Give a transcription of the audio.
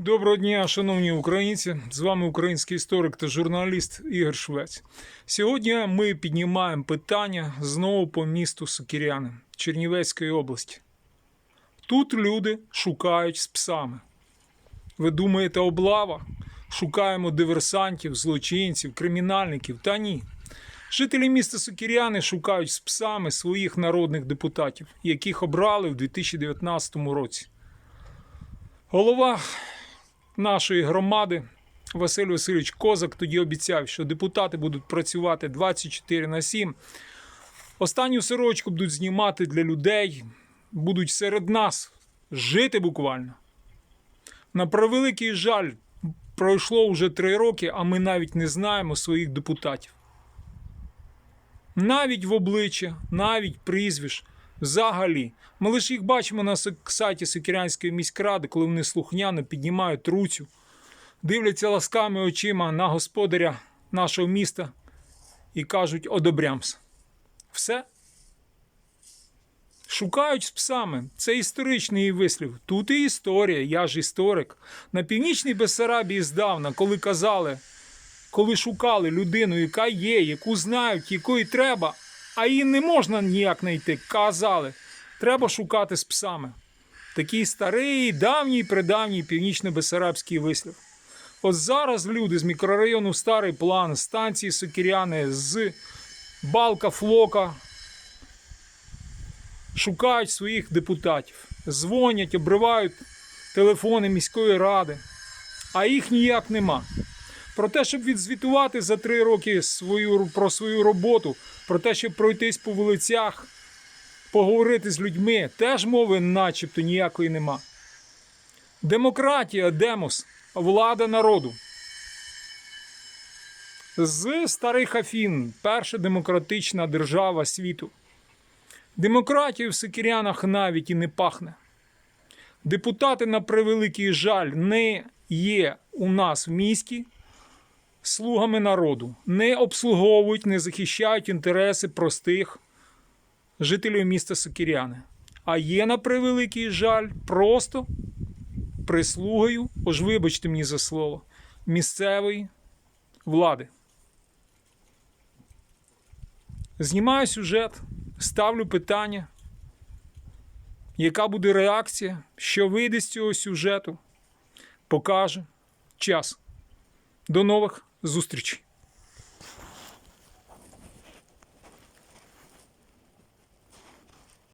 Доброго дня, шановні українці! З вами український історик та журналіст Ігор Швець. Сьогодні ми піднімаємо питання знову по місту Сокіряни Чернівецької області. Тут люди шукають з псами. Ви думаєте, облава? Шукаємо диверсантів, злочинців, кримінальників? Та ні. Жителі міста Сокіряни шукають з псами своїх народних депутатів, яких обрали в 2019 році. Голова нашої громади Василь Васильович Козак тоді обіцяв, що депутати будуть працювати 24 на 7. Останню сорочку будуть знімати для людей, будуть серед нас жити буквально. На превеликий жаль, пройшло вже три роки, а ми навіть не знаємо своїх депутатів. Навіть в обличчя, навіть прізвищ. Взагалі, ми лише їх бачимо на сайті Сокірянської міськради, коли вони слухняно піднімають труцю, дивляться ласками очима на господаря нашого міста і кажуть одобрямс. Все. Шукають з псами. Це історичний вислів. Тут і історія, я ж історик. На північній Бессарабії здавна, коли казали, коли шукали людину, яка є, яку знають, якої треба, а її не можна ніяк знайти. Казали, треба шукати з псами. Такий старий, давній, придавній північно-бесарабський вислів. От зараз люди з мікрорайону Старий План, станції Сокіряни, з Балка Флока шукають своїх депутатів, дзвонять, обривають телефони міської ради, а їх ніяк нема. Про те, щоб відзвітувати за три роки свою, про свою роботу, про те, щоб пройтись по вулицях, поговорити з людьми, теж мови начебто ніякої нема. Демократія, демос, влада народу. З старих Афін, перша демократична держава світу. Демократію в Сикірянах навіть і не пахне. Депутати, на превеликий жаль, не є у нас в місті слугами народу, не обслуговують, не захищають інтереси простих жителів міста Сокіряни. А є, на превеликий жаль, просто прислугою, ож вибачте мені за слово, місцевої влади. Знімаю сюжет, ставлю питання, яка буде реакція, що вийде з цього сюжету, покаже час. До нових зустрічей!